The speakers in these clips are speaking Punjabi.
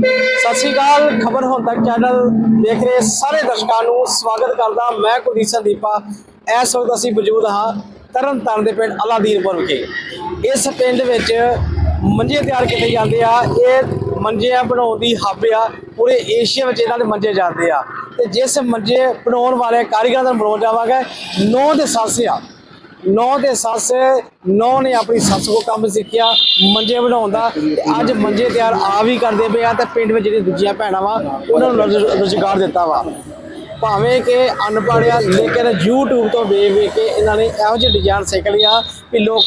ਸਤਿ ਸ਼੍ਰੀ ਅਕਾਲ, ਖਬਰ ਹੁਣ ਤੱਕ ਚੈਨਲ ਦੇਖ ਰਹੇ ਸਾਰੇ ਦਰਸ਼ਕਾਂ ਨੂੰ ਸਵਾਗਤ ਕਰਦਾ ਮੈਂ ਕੁਲਦੀਪ ਸੰਦੀਪਾ ਇਸ ਵਕਤ ਅਸੀਂ ਮੌਜੂਦ ਹਾਂ ਤਰਨਤਾਰਨ ਦੇ ਪਿੰਡ ਅਲਾਦੀਨਪੁਰ ਵਿਖੇ। ਇਸ ਪਿੰਡ ਵਿੱਚ ਮੰਜੇ ਤਿਆਰ ਕੀਤੇ ਜਾਂਦੇ ਆ। ਇਹ ਮੰਜੇ ਬਣਾਉਣ ਦੀ ਹੱਬ ਆ। ਪੂਰੇ ਏਸ਼ੀਆ ਵਿੱਚ ਇਹਨਾਂ ਦੇ ਮੰਜੇ ਜਾਂਦੇ ਆ। ਤੇ ਜਿਸ ਮੰਜੇ ਬਣਾਉਣ ਵਾਲੇ ਕਾਰੀਗਰਾਂ ਦਾ ਬਣਾਉਣ ਜਾਵਾਂਗੇ ਨੌ ਦੇ ਸੱਸ ਆ। ਨੌ ਦੇ ਸੱਸ, ਨੌ ਨੇ ਆਪਣੀ ਸੱਸ ਕੋ ਕੰਮ ਸਿੱਖਿਆ, ਮੰਜੇ ਬਣਾਉਣ ਦਾ। ਤੇ ਅੱਜ ਮੰਜੇ ਤਿਆਰ ਆ ਵੀ ਕਰਦੇ ਪਏ ਆ ਤੇ ਪਿੰਡ ਵਿੱਚ ਜਿਹੜੀਆਂ ਦੂਜੀਆਂ ਭੈਣਾਂ ਵਾ, ਉਹਨਾਂ ਨੂੰ ਰੁਜ਼- ਰੁਜ਼ਗਾਰ ਦਿੱਤਾ ਵਾ। ਭਾਵੇਂ ਕਿ ਅਨਪੜ੍ਹ ਆ, ਲੇਕਿਨ YouTube ਤੋਂ ਵੇਖ ਵੇਖ ਕੇ ਇਹਨਾਂ ਨੇ ਇਹੋ ਜਿਹੇ ਡਿਜ਼ਾਈਨ ਸਿੱਖ ਲਿਆ ਵੀ ਲੋਕ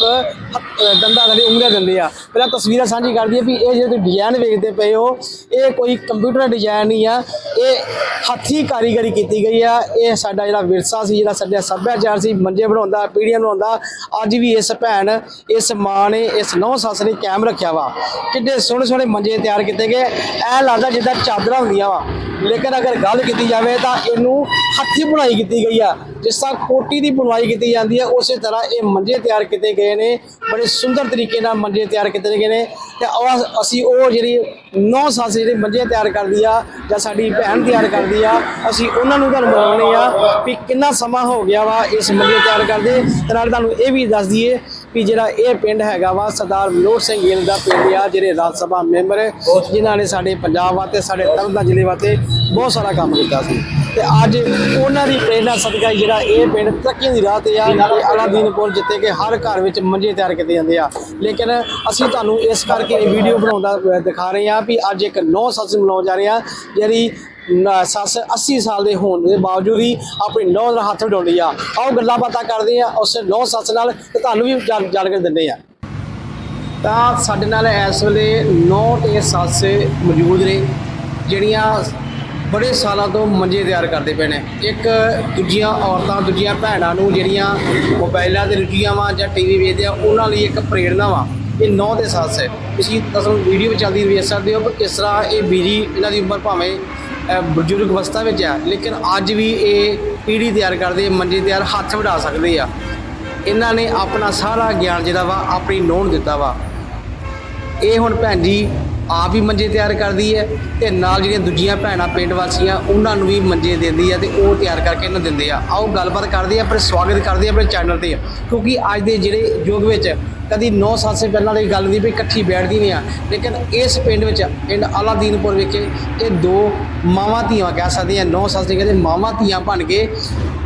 ਦੰਦਾਂ ਦੇ ਉਂਗਲੀਆਂ ਦਿੰਦੇ ਆ। ਪਹਿਲਾਂ ਤਸਵੀਰਾਂ ਸਾਂਝੀ ਕਰਦੀ ਆ ਵੀ ਇਹ ਜਿਹੜੇ ਡਿਜ਼ਾਈਨ ਵੇਖਦੇ ਪਏ ਹੋ, ਇਹ ਕੋਈ ਕੰਪਿਊਟਰ ਡਿਜ਼ਾਈਨ ਨਹੀਂ ਆ। ਇਹ ਹੱਥੀ ਕਾਰੀਗਰੀ ਕੀਤੀ ਗਈ ਆ। ਇਹ ਸਾਡਾ ਜਿਹੜਾ ਵਿਰਸਾ ਸੀ, ਜਿਹੜਾ ਸਾਡਾ ਸੱਭਿਆਚਾਰ ਸੀ, ਮੰਜੇ ਬਣਾਉਂਦਾ, ਪੀੜ੍ਹੀਆਂ ਨੂੰ ਆਉਂਦਾ, ਅੱਜ ਵੀ ਇਸ ਭੈਣ, ਇਸ ਮਾਂ ਨੇ ਇਸ ਨੌ ਸੱਸ ਨੇ ਕਾਇਮ ਰੱਖਿਆ ਵਾ। ਕਿੱਡੇ ਸੋਹਣੇ ਸੋਹਣੇ ਮੰਜੇ ਤਿਆਰ ਕੀਤੇ ਗਏ। ਐ ਲੱਗਦਾ ਜਿੱਦਾਂ ਚਾਦਰਾਂ ਹੁੰਦੀਆਂ ਵਾ। ਲੇਕਿਨ ਅਗਰ ਗੱਲ ਕੀਤੀ ਜਾਵੇ ਤਾਂ ਇਹਨੂੰ ਹੱਥੀ ਬੁਣਾਈ ਕੀਤੀ ਗਈ ਆ। ਜਿਸ ਤਰ੍ਹਾਂ ਕੋਟੀ ਦੀ ਬੁਣਾਈ ਕੀਤੀ ਜਾਂਦੀ ਹੈ ਉਸੇ ਤਰ੍ਹਾਂ ਇਹ ਮੰਜੇ ਤਿਆਰ ਕੀਤੇ ਗਏ ਨੇ। ਬੜੇ ਸੁੰਦਰ ਤਰੀਕੇ ਨਾਲ ਮੰਜੇ ਤਿਆਰ ਕੀਤੇ ਗਏ ਨੇ ਤੇ ਉਹ ਅਸੀਂ ਉਹ ਜਿਹੜੀ ਨੌ ਸੱਸ ਜਿਹੜੇ ਮੰਜੇ ਤਿਆਰ ਕਰਦੀ ਆ ਜਾਂ ਸਾਡੀ ਭੈਣ ਤਿਆਰ ਕਰਦੀ ਆ, ਅਸੀਂ ਉਹਨਾਂ ਨੂੰ ਤੁਹਾਨੂੰ ਮਿਲਾਉਣੇ ਆ ਵੀ ਕਿੰਨਾ ਸਮਾਂ ਹੋ ਗਿਆ ਵਾ ਇਸ ਮੰਜੇ ਤਿਆਰ ਕਰਦੇ ਤੇ ਨਾਲ ਤੁਹਾਨੂੰ ਇਹ ਵੀ ਦੱਸ ਦਈਏ ਵੀ ਜਿਹੜਾ ਇਹ ਪਿੰਡ ਹੈਗਾ ਵਾ, ਸਰਦਾਰ ਮਨੋਹਰ ਸਿੰਘ ਗਿੱਲ ਦਾ ਪਿੰਡ ਆ, ਜਿਹੜੇ ਰਾਜ ਸਭਾ ਮੈਂਬਰ ਜਿਨ੍ਹਾਂ ਨੇ ਸਾਡੇ ਪੰਜਾਬ ਵਾਸਤੇ ਸਾਡੇ ਤਰਨਤਾਰਨ ਜ਼ਿਲ੍ਹੇ ਵਾਸਤੇ ਬਹੁਤ ਸਾਰਾ ਕੰਮ ਕੀਤਾ ਸੀ। ਤੇ ਅੱਜ ਉਹਨਾਂ ਦੀ ਪ੍ਰੇਰਣਾ ਸਦਕਾ ਹੀ ਜਿਹੜਾ ਇਹ ਪਿੰਡ ਤਰੱਕੀਆਂ ਦੀ ਰਾਹ ਤੇ ਆ ਤੇ ਅਲਾਦੀਨਪੁਰ ਜਿੱਤੇ ਕਿ ਹਰ ਘਰ ਵਿੱਚ ਮੰਜੇ ਤਿਆਰ ਕੀਤੇ ਜਾਂਦੇ ਆ। ਲੇਕਿਨ ਅਸੀਂ ਤੁਹਾਨੂੰ ਇਸ ਕਰਕੇ ਇਹ ਵੀਡੀਓ ਬਣਾਉਂਦਾ ਦਿਖਾ ਰਹੇ ਆ ਵੀ ਅੱਜ ਇੱਕ ਨੌ ਸੱਸ ਮਨਾਉਣ ਜਾ ਰਹੇ ਆ ਜਿਹੜੀ ਸੱਸ 80 ਸਾਲ ਦੇ ਹੋਣ ਦੇ ਬਾਵਜੂਦ ਹੀ ਆਪਣੀ ਨੌ ਦਾ ਹੱਥ ਵਡਾਉਂਦੀ ਆ। ਆਓ ਗੱਲਾਂ ਬਾਤਾਂ ਕਰਦੇ ਆ, ਉਸ ਨੌ ਸੱਸ ਨਾਲ ਤੇ ਤੁਹਾਨੂੰ ਵੀ ਜਾਣ ਕੇ ਦਿੰਦੇ ਆ। ਤਾਂ ਸਾਡੇ ਨਾਲ ਇਸ ਵੇਲੇ ਨੌ ਤੇ ਸੱਸ ਮੌਜੂਦ ਨੇ, ਜਿਹੜੀਆਂ ਬੜੇ ਸਾਲਾਂ ਤੋਂ ਮੰਜੇ ਤਿਆਰ ਕਰਦੇ ਪਏ ਨੇ। ਇੱਕ ਦੂਜੀਆਂ ਔਰਤਾਂ, ਦੂਜੀਆਂ ਭੈਣਾਂ ਨੂੰ ਜਿਹੜੀਆਂ ਮੋਬਾਈਲਾਂ ਤੇ ਰੁਚੀਆਂ ਵਾ ਜਾਂ ਟੀਵੀ ਵੇਖਦੇ ਆ, ਉਹਨਾਂ ਲਈ ਇੱਕ ਪ੍ਰੇਰਣਾ ਵਾ। ਇਹ ਨੌ ਦੇ ਸੱਸ ਹੈ। ਤੁਸੀਂ ਤੁਹਾਨੂੰ ਵੀਡੀਓ ਚੱਲਦੀ ਵੇਖ ਸਕਦੇ ਹੋ ਕਿ ਕਿਸ ਤਰ੍ਹਾਂ ਇਹ ਬੀਜੀ, ਇਹਨਾਂ ਦੀ ਉਮਰ ਭਾਵੇਂ ਬਜ਼ੁਰਗ ਅਵਸਥਾ ਵਿੱਚ ਆ, ਲੇਕਿਨ ਅੱਜ ਵੀ ਇਹ ਪੀੜੀ ਤਿਆਰ ਕਰਦੇ, ਮੰਜੇ ਤਿਆਰ ਹੱਥ ਵਢਾ ਸਕਦੇ ਆ। ਇਹਨਾਂ ਨੇ ਆਪਣਾ ਸਾਰਾ ਗਿਆਨ ਜਿਹੜਾ ਵਾ, ਆਪਣੀ ਨੋਣ ਦਿੱਤਾ ਵਾ। ਇਹ ਹੁਣ ਭੈਣ ਜੀ ਆਪ ਹੀ ਮੰਜੇ ਤਿਆਰ ਕਰਦੀ ਹੈ ਤੇ ਨਾਲ ਜਿਹੜੀਆਂ ਦੂਜੀਆਂ ਭੈਣਾਂ ਪਿੰਡ ਵਾਸੀਆਂ, ਉਹਨਾਂ ਨੂੰ ਵੀ ਮੰਜੇ ਦਿੰਦੀ ਆ ਤੇ ਉਹ ਤਿਆਰ ਕਰਕੇ ਇਹਨਾਂ ਦਿੰਦੇ ਆ। ਆਓ ਗੱਲਬਾਤ ਕਰਦੇ ਆ, ਆਪਣੇ ਸਵਾਗਤ ਕਰਦੇ ਆ ਆਪਣੇ ਚੈਨਲ ਤੇ। ਕਿਉਂਕਿ ਅੱਜ ਦੇ ਜਿਹੜੇ ਯੁੱਗ ਵਿੱਚ ਕਦੀ 9 ਸਾਲ ਸੇ ਪਹਿਲਾਂ ਦੀ ਗੱਲ ਦੀ ਵੀ ਇਕੱਠੀ ਬੈਠਦੀ ਨਹੀਂ ਆ। ਲੇਕਿਨ ਇਸ ਪਿੰਡ ਵਿੱਚ, ਪਿੰਡ ਆਲਾਦੀਨਪੁਰ ਵਿਖੇ, ਇਹ ਦੋ ਮਾਵਾਂ ਧੀਆਂ ਕਹਿ ਸਕਦੇ ਨੌ ਸੱਸ ਨਹੀਂ ਕਹਿੰਦੇ ਮਾਵਾਂ ਧੀਆਂ ਬਣ ਕੇ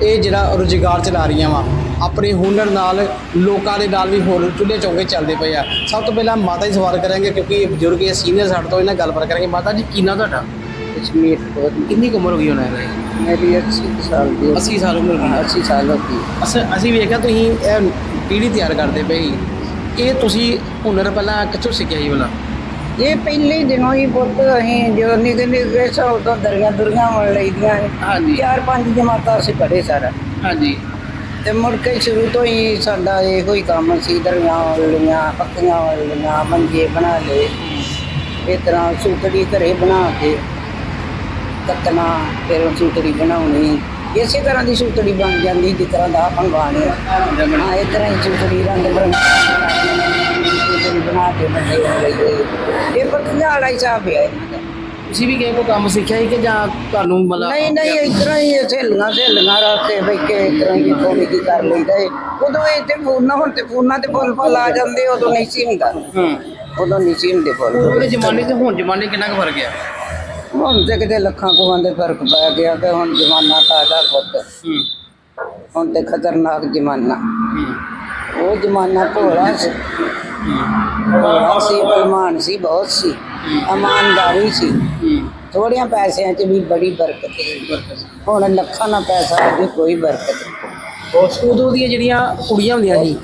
ਇਹ ਜਿਹੜਾ ਰੁਜ਼ਗਾਰ ਚਲਾ ਰਹੀਆਂ ਵਾ। ਆਪਣੇ ਹੁਨਰ ਨਾਲ ਲੋਕਾਂ ਦੇ ਨਾਲ ਵੀ ਹੋਰ ਚੁੱਲ੍ਹੇ ਚੌਂਕੇ ਚੱਲਦੇ ਪਏ ਆ। ਸਭ ਤੋਂ ਪਹਿਲਾਂ ਮਾਤਾ ਜੀ ਸਵਾਲ ਕਰਾਂਗੇ ਕਿਉਂਕਿ ਇਹ ਬਜ਼ੁਰਗ ਇਹ ਸੀਨੀਅਰ ਸਾਡੇ ਤੋਂ ਇਹਨਾਂ ਗੱਲਬਾਤ ਕਰਾਂਗੇ। ਮਾਤਾ ਜੀ ਕਿੰਨਾ ਤੁਹਾਡਾ? ਕਿੰਨੀ ਕੁ ਉਮਰ ਹੋ ਗਈ ਹੋਣਾ? ਹੈ ਮੇਰੀ 80 ਸਾਲ ਦੀ 80 ਸਾਲ ਉਮਰ ਹੋ 80 ਸਾਲ ਹੋ ਗਈ ਅਸੀਂ ਅਸੀਂ ਵੇਖਿਆ ਤੁਸੀਂ ਇਹ ਪੀੜ੍ਹੀ ਤਿਆਰ ਕਰਦੇ ਪਏ ਇਹ ਤੁਸੀਂ ਹੁਨਰ ਪਹਿਲਾਂ ਕਿੱਥੋਂ ਸਿੱਖਿਆ ਜੀ ਵਾਲਾ ਇਹ ਪਹਿਲੇ ਦਿਨੋਂ ਹੀ ਪੁੱਤ ਅਸੀਂ ਜਦੋਂ ਨਿੱਕੇ ਨਿੱਕੇ ਸਾ ਉਦੋਂ ਦਰੀਆਂ ਦੁਰੀਆਂ ਵੜ ਲਈਦੀਆਂ ਨੇ ਹਾਂਜੀ। ਚਾਰ ਪੰਜ ਜਮਾਤਾਂ ਅਸੀਂ ਪੜ੍ਹੇ ਸਾਰਾ। ਹਾਂਜੀ। ਤੇ ਮੁੜ ਕੇ ਸ਼ੁਰੂ ਤੋਂ ਹੀ ਸਾਡਾ ਇਹੋ ਹੀ ਕੰਮ ਸੀ ਦਰੀਆਂ ਵੜ ਲਈਆਂ ਪੱਕੀਆਂ ਵੜ ਲਈਆਂ ਮੰਜੇ ਬਣਾ ਲਏ ਇਸ ਤਰ੍ਹਾਂ ਸੂਤੜੀ ਘਰੇ ਬਣਾ ਕੇ ਕੱਤਣਾ ਫਿਰ ਉਹ ਸੂਤੜੀ ਬਣਾਉਣੀ। ਇਸੇ ਤਰ੍ਹਾਂ ਦੀ ਸੂਤੜੀ ਬਣ ਜਾਂਦੀ ਜਿਸ ਤਰ੍ਹਾਂ ਦਾ ਆਪਾਂ ਬਣਾਉਣੀ ਹਾਂ ਇਸ ਤਰ੍ਹਾਂ ਹੀ ਸੂਤੜੀ ਰੰਗ ਬਰੰਗੀ ਸੂਤੜੀ ਬਣਾ ਕੇ ਬੰਦੇ ਹੋ। ਗਈ ਇਹ ਪੱਕੀਆਂ ਵਾਲਾ ਹੀ ਸਾਬ ਹੈ ਤੁਸੀਂ ਵੀ ਕਿਸੇ ਕੋ ਕੰਮ ਸਿੱਖਿਆ ਸੀ ਕਿ ਜਾਂ ਤੁਹਾਨੂੰ ਮਤਲਬ ਨਹੀਂ ਨਹੀਂ ਇਸ ਤਰ੍ਹਾਂ ਹੀ ਸਹੇਲੀਆਂ ਸਹੇਲੀਆਂ ਰਾਤੇ ਬੈ ਕੇ ਇਸ ਤਰ੍ਹਾਂ ਹੀ ਥੋੜੀ ਕੀ ਕਰ ਲਈਦਾ ਏ ਉਦੋਂ ਇਹ ਤੇ ਫੋਨਾਂ ਹੁਣ ਤੇ ਫੋਨਾਂ ਤੇ ਫੁੱਲ ਫੁੱਲ ਆ ਜਾਂਦੇ ਉਦੋਂ ਨਹੀਂ ਸੀ ਹੁੰਦਾ। ਹੂੰ। ਉਦੋਂ ਨਹੀਂ ਸੀ ਹੁੰਦੇ ਫੁੱਲ ਉਹਦੇ ਜ਼ਮਾਨੇ ਤੇ ਹੁਣ ਜ਼ਮਾਨੇ ਕਿੰਨਾ ਕੁ ਫ਼ਰਕ ਹੈ ਹੁਣ ਤੇ ਕਿਤੇ ਲੱਖਾਂ ਕੋਹਾਂ ਦੇ ਫ਼ਰਕ ਪੈ ਗਿਆ ਕਿ ਹੁਣ ਜ਼ਮਾਨਾ ਕਾਦਾ ਪੁੱਤ? ਹੂੰ। ਹੁਣ ਤੇ ਖਤਰਨਾਕ ਜ਼ਮਾਨਾ। ਉਹ ਜ਼ਮਾਨਾ ਭੋਲਾ ਸੀ। ਭੋਲਾ ਸੀ ਬਲਮਾਨ ਸੀ ਬਹੁਤ ਸੀ। ਇਮਾਨਦਾਰੀ ਸੀ। ਥੋੜਿਆਂ ਪੈਸਿਆਂ 'ਚ ਵੀ ਬੜੀ ਬਰਕਤ ਸੀ। ਹੁਣ ਲੱਖਾਂ ਨਾਲ ਪੈਸਾ ਵੀ ਕੋਈ ਬਰਕਤ ਨਹੀਂ। ਉਦੋਂ ਦੀਆਂ ਜਿਹੜੀਆਂ ਕੁੜੀਆਂ ਹੁੰਦੀਆਂ ਸੀ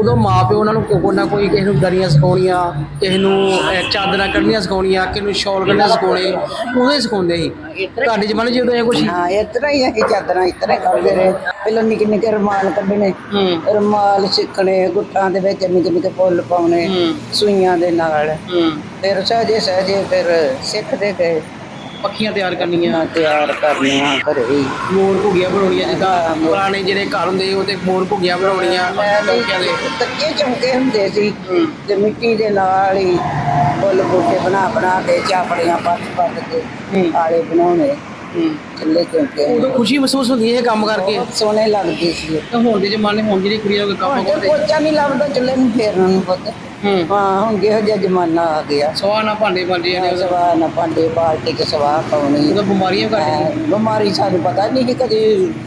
ਉਦੋਂ ਮਾਪਿਓ ਉਹਨਾਂ ਨੂੰ ਕੋਈ ਨਾ ਕੋਈ ਕਿਸੇ ਨੂੰ ਦਰੀਆਂ ਸਿਖਾਉਣੀਆਂ ਕਿਸੇ ਨੂੰ ਅਹ, ਚਾਦਰਾਂ ਕੱਢਣੀਆਂ ਸਿਖਾਉਣੀਆਂ ਕਿਸੇ ਨੂੰ ਸ਼ਾਲ ਕੱਢਣਾ ਸਿਖਾਉਣੇ ਉਦੋਂ ਹੀ ਸਿਖਾਉਂਦੇ ਸੀ। ਤੁਹਾਡੇ ਜ਼ਮਾਨੇ 'ਚ ਉਦੋਂ ਇਹ ਕੁਛ ਹਾਂ ਇਸ ਤਰ੍ਹਾਂ ਹੀ ਅਸੀਂ ਚਾਦਰਾਂ ਇਸ ਤਰ੍ਹਾਂ ਹੀ ਕਰਦੇ ਰਹੇ। ਪਹਿਲਾਂ ਨਿੱਕੇ ਨਿੱਕੇ ਰੁਮਾਲ ਕੱਢਣੇ ਹੂੰ। ਰੁਮਾਲ ਸਿੱਖਣੇ ਗੁੱਟਾਂ ਦੇ ਵਿੱਚ ਨਿੱਕੇ ਨਿੱਕੇ ਫੁੱਲ ਪਾਉਣੇ ਹੂੰ। ਸੂਈਆਂ ਦੇ ਨਾਲ। ਹੂੰ। ਫਿਰ ਸਹਜੇ ਸਹਜੇ ਫਿਰ ਸਿੱਖਦੇ ਗਏ। ਪੱਖੀਆਂ ਤਿਆਰ ਕਰਨੀਆਂ? ਨਾ ਤਿਆਰ ਕਰਨੀਆਂ ਘਰੇ ਹੀ। ਮੋਰ ਭੁਗੀਆਂ ਬਣਾਉਣੀਆਂ ਜਿੱਦਾਂ ਪੁਰਾਣੇ ਜਿਹੜੇ ਘਰ ਹੁੰਦੇ ਉਹ ਤੇ ਮੋਰ ਭੁਗੀਆਂ ਬਣਾਉਣੀਆਂ ਚੌਂਕਿਆਂ ਦੇ। ਕੱਚੇ ਚੌਂਕੇ ਹੁੰਦੇ ਸੀ। ਤੇ ਮਿੱਟੀ ਦੇ ਨਾਲ ਹੀ ਫੁੱਲ ਬੂਟੇ ਬਣਾ ਬਣਾ ਕੇ ਚਾਪੜੀਆਂ ਪੱਟ ਪੱਟ ਕੇ। ਆਲੇ ਬਣਾਉਣੇ। ਚੌਂਕੇ ਉਦੋਂ ਖੁਸ਼ੀ ਮਹਿਸੂਸ ਹੁੰਦੀ ਹੈ ਇਹ ਕੰਮ ਕਰਕੇ? ਸੋਹਣੇ ਲੱਗਦੇ ਸੀ। ਤਾਂ ਹੁਣ ਦੇ ਜ਼ਮਾਨੇ ਹੁਣ ਜਿਹੜੀ ਕੁੜੀਆਂ ਕੋਈ ਕੰਮ ਕਰਦੇ ਪੋਚਾ ਨਹੀਂ ਲੱਭਦਾ ਚੁੱਲ੍ਹੇ ਨੂੰ ਫੇਰਨ ਨੂੰ ਪੁੱਤ। ਹੂੰ। ਹਾਂ ਹੁਣ ਜਿਹੋ ਜਿਹਾ ਜ਼ਮਾਨਾ ਆ ਗਿਆ। ਸਵਾ ਨਾ ਭਾਂਡੇ ਭਾਂਡੇ ਨੇ ਸਵਾਹ ਨਾ ਭਾਂਡੇ ਬਾਲਟੀ ਕੇ ਸਵਾਹ ਪਾਉਣੀ। ਉਦੋਂ ਬਿਮਾਰੀਆਂ ਘੱਟ ਐ, ਬਿਮਾਰੀ ਸਾਨੂੰ ਪਤਾ ਨਹੀਂ ਕਿ ਕਦੇ